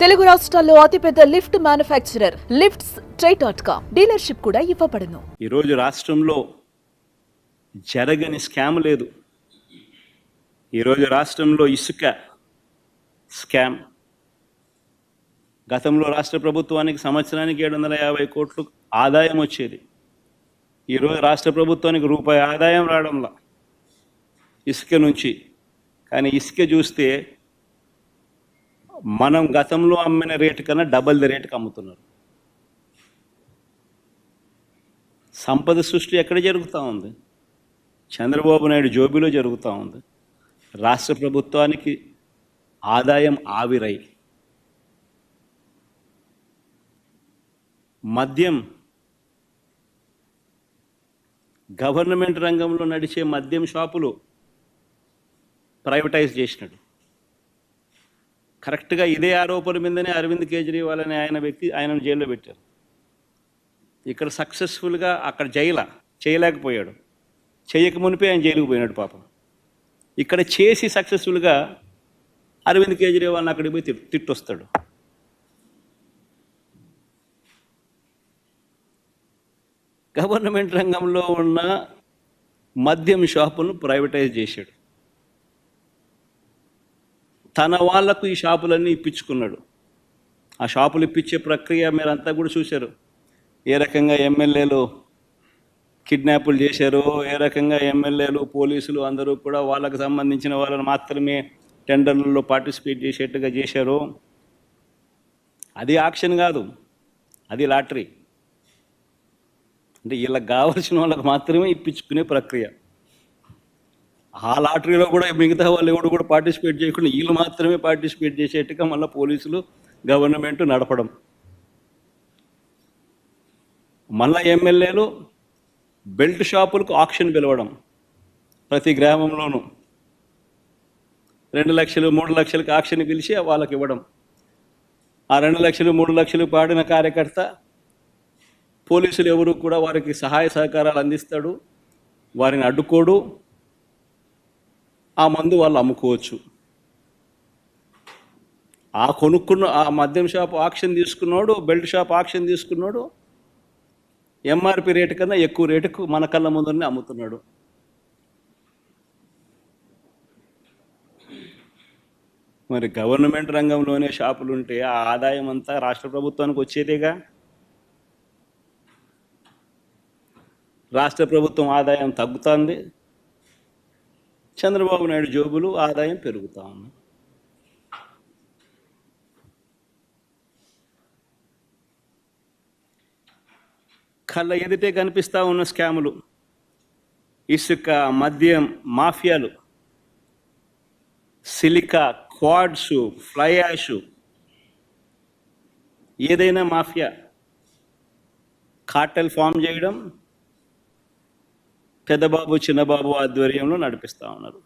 తెలుగు రాష్ట్రాల్లో అతిపెద్ద lift manufacturer lifts try dot com dealership కూడా ఇవ్వబడను. ఈరోజు రాష్ట్రంలో జరగని స్కామ్ లేదు. ఈరోజు రాష్ట్రంలో ఇసుక స్కామ్. గతంలో రాష్ట్ర ప్రభుత్వానికి సంవత్సరానికి ఏడు వందల యాభై కోట్లు ఆదాయం వచ్చేది. ఈరోజు రాష్ట్ర ప్రభుత్వానికి రూపాయి ఆదాయం రావడంలా. ఇసుక నుంచి. కానీ ఇసుక చూస్తే మనం గతంలో అమ్మిన రేటు కన్నా డబల్ ది రేటుకి అమ్ముతున్నారు. సంపద సృష్టి ఎక్కడ జరుగుతూ ఉంది? చంద్రబాబు నాయుడు జోబిలో జరుగుతూ ఉంది. రాష్ట్ర ప్రభుత్వానికి ఆదాయం ఆవిరై. మద్యం గవర్నమెంట్ రంగంలో నడిచే మద్యం షాపులు ప్రైవేటైజ్ చేసినాడు. కరెక్ట్గా ఇదే ఆరోపణ మీదనే అరవింద్ కేజ్రీవాల్ అనే ఆయన వ్యక్తి ఆయనను జైల్లో పెట్టారు. ఇక్కడ సక్సెస్ఫుల్గా అక్కడ జైల చేయలేకపోయాడు. చేయక మునిపే ఆయన జైలుకు పోయినాడు పాపం. ఇక్కడ చేసి సక్సెస్ఫుల్గా అరవింద్ కేజ్రీవాల్ని అక్కడికి పోయి తిట్టు తిట్టొస్తాడు. గవర్నమెంట్ రంగంలో ఉన్న మద్యం షాపులను ప్రైవేటైజ్ చేశాడు. తన వాళ్ళకు ఈ షాపులన్నీ ఇప్పించుకున్నాడు. ఆ షాపులు ఇప్పించే ప్రక్రియ మీరంతా కూడా చూశారు. ఏ రకంగా ఎమ్మెల్యేలు కిడ్నాపులు చేశారు ఏ రకంగా ఎమ్మెల్యేలు పోలీసులు అందరూ కూడా వాళ్ళకు సంబంధించిన వాళ్ళని మాత్రమే టెండర్లలో పార్టిసిపేట్ చేసేట్టుగా చేశారు. అది ఆక్షన్ కాదు. అది లాటరీ. అంటే వీళ్ళకి కావాల్సిన వాళ్ళకి మాత్రమే ఇప్పించుకునే ప్రక్రియ. ఆ లాటరీలో కూడా మిగతా వాళ్ళు ఎవరు కూడా పార్టిసిపేట్ చేయకుండా వీళ్ళు మాత్రమే పార్టిసిపేట్ చేసేట్టుగా మళ్ళీ పోలీసులు గవర్నమెంట్ నడపడం. మళ్ళా ఎమ్మెల్యేలు బెల్ట్ షాపులకు ఆక్షన్ పిలవడం ప్రతి గ్రామంలోనూ. రెండు లక్షలు మూడు లక్షలకు ఆక్షన్ పిలిచి వాళ్ళకి ఇవ్వడం. ఆ రెండు లక్షలు మూడు లక్షలు పాడిన కార్యకర్త పోలీసులు ఎవరు కూడా వారికి సహాయ సహకారాలు అందిస్తాడు వారిని అడ్డుకోడు ఆ మందు వాళ్ళు అమ్ముకోవచ్చు. ఆ కొనుక్కున్న ఆ మద్యం షాప్ ఆక్షన్ తీసుకున్నాడు బెల్ట్ షాప్ ఆక్షన్ తీసుకున్నాడు ఎంఆర్పి రేటు కన్నా ఎక్కువ రేటుకు మన కళ్ళ ముందరనే అమ్ముతున్నాడు. మరి గవర్నమెంట్ రంగంలోనే షాపులు ఉంటే ఆ ఆదాయం అంతా రాష్ట్ర ప్రభుత్వానికి వచ్చేదేగా? రాష్ట్ర ప్రభుత్వం ఆదాయం తగ్గుతుంది. చంద్రబాబు నాయుడు జోబులు ఆదాయం పెరుగుతా ఉంది కళ్ళ ఎదుటే కనిపిస్తూ ఉన్న స్కాములు ఇసుక మద్యం మాఫియాలు సిలికా క్వాడ్స్ ఫ్లై యాష్ ఏదైనా మాఫియా కార్టెల్ ఫామ్ చేయడం పెద్దబాబు చిన్నబాబు ఆధ్వర్యంలో నడిపిస్తూ ఉన్నారు.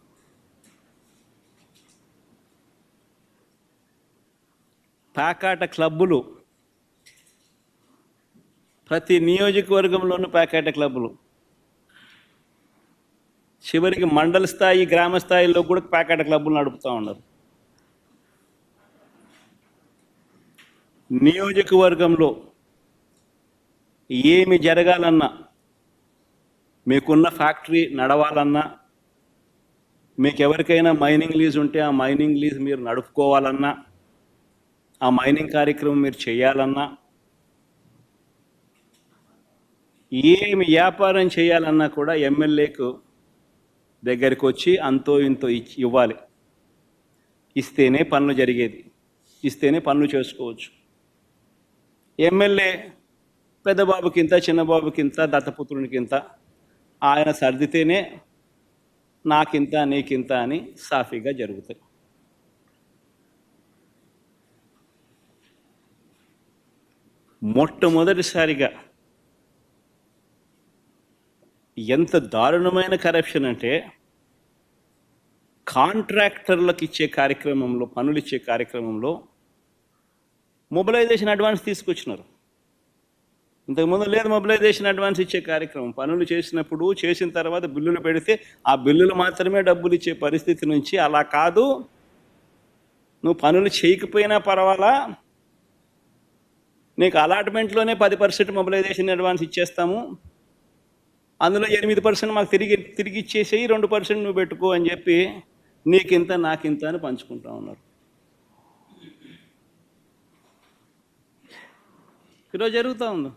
ప్యాకాట క్లబ్బులు ప్రతి నియోజకవర్గంలోనూ ప్యాకాట క్లబ్బులు. చివరికి మండల స్థాయి గ్రామ స్థాయిలో కూడా ప్యాకాట క్లబ్బులు నడుపుతూ ఉన్నారు. నియోజకవర్గంలో ఏమి జరగాలన్నా మీకున్న ఫ్యాక్టరీ నడవాలన్నా మీకు ఎవరికైనా మైనింగ్ లీజ్ ఉంటే ఆ మైనింగ్ లీజ్ మీరు నడుపుకోవాలన్నా ఆ మైనింగ్ కార్యక్రమం మీరు చేయాలన్నా ఏమి వ్యాపారం చేయాలన్నా కూడా ఎమ్మెల్యేకు దగ్గరికి వచ్చి అంతో ఇంతో ఇచ్చి ఇవ్వాలి. ఇస్తేనే పనులు జరిగేది. ఇస్తేనే పనులు చేసుకోవచ్చు. ఎమ్మెల్యే పెద్దబాబుకింత చిన్నబాబుకింత దత్తపుత్రునికింత ఆయన సర్దితేనే నాకింత నీకింత అని సాఫీగా జరుగుతాయి. మొట్టమొదటిసారిగా ఎంత దారుణమైన కరప్షన్ అంటే కాంట్రాక్టర్లకు ఇచ్చే కార్యక్రమంలో పనులు ఇచ్చే కార్యక్రమంలో మొబిలైజేషన్ అడ్వాన్స్ తీసుకొచ్చినారు. ఇంతకుముందు లేదు మొబిలైజేషన్ అడ్వాన్స్ ఇచ్చే కార్యక్రమం. పనులు చేసినప్పుడు చేసిన తర్వాత బిల్లులు పెడితే ఆ బిల్లులు మాత్రమే డబ్బులు ఇచ్చే పరిస్థితి నుంచి అలా కాదు. నువ్వు పనులు చేయకపోయినా పర్వాలా? నీకు అలాట్మెంట్లోనే పది పర్సెంట్ మొబిలైజేషన్ అడ్వాన్స్ ఇచ్చేస్తాము. అందులో ఎనిమిది పర్సెంట్ మాకు తిరిగి తిరిగి ఇచ్చేసేయి రెండు పర్సెంట్ నువ్వు పెట్టుకో అని చెప్పి నీకింత నాకింత అని పంచుకుంటా ఉన్నారు. ఈరోజు జరుగుతూ ఉంది.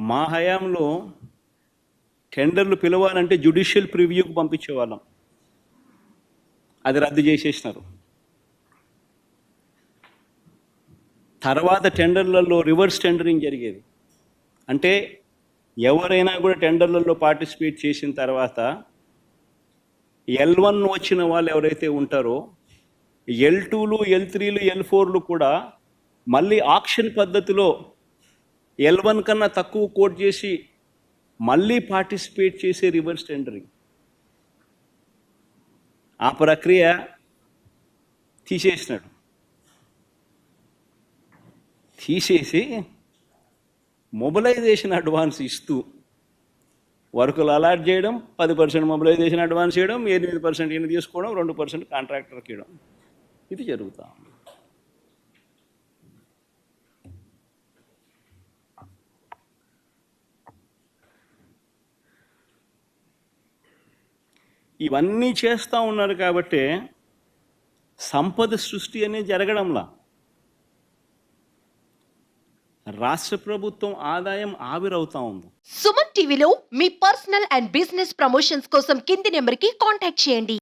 మా హయాంలో టెండర్లు పిలవాలంటే జ్యుడిషియల్ ప్రివ్యూకి పంపించేవాళ్ళం. అది రద్దు చేసేసినారు. తర్వాత టెండర్లలో రివర్స్ టెండరింగ్ జరిగేది. అంటే ఎవరైనా కూడా టెండర్లలో పార్టిసిపేట్ చేసిన తర్వాత ఎల్ వన్ వచ్చిన వాళ్ళు ఎవరైతే ఉంటారో ఎల్ టూలు ఎల్ త్రీలు ఎల్ ఫోర్లు కూడా మళ్ళీ ఆక్షన్ పద్ధతిలో ఎల్ వన్ కన్నా తక్కువ కోట్ చేసి మళ్ళీ పార్టిసిపేట్ చేసే రివర్స్ టెండరింగ్ ఆ ప్రక్రియ తీసేసినాడు. తీసేసి మొబిలైజేషన్ అడ్వాన్స్ ఇస్తూ వర్కులు అలాట్ చేయడం పది పర్సెంట్ మొబిలైజేషన్ అడ్వాన్స్ చేయడం ఎనిమిది పర్సెంట్ ఈయన తీసుకోవడం రెండు పర్సెంట్ కాంట్రాక్టర్కి ఇవ్వడం. ఇది జరుగుతా ఇవన్నీ చేస్తూ ఉన్నారు కాబట్టి సంపద సృష్టి అనేది జరగడంలా. రాష్ట్ర ప్రభుత్వం ఆదాయం ఆవిరవుతా ఉంది. సుమన్ టీవీలో మీ పర్సనల్ అండ్ బిజినెస్ ప్రమోషన్స్ కోసం కింది నెంబర్కి కాంటాక్ట్ చేయండి.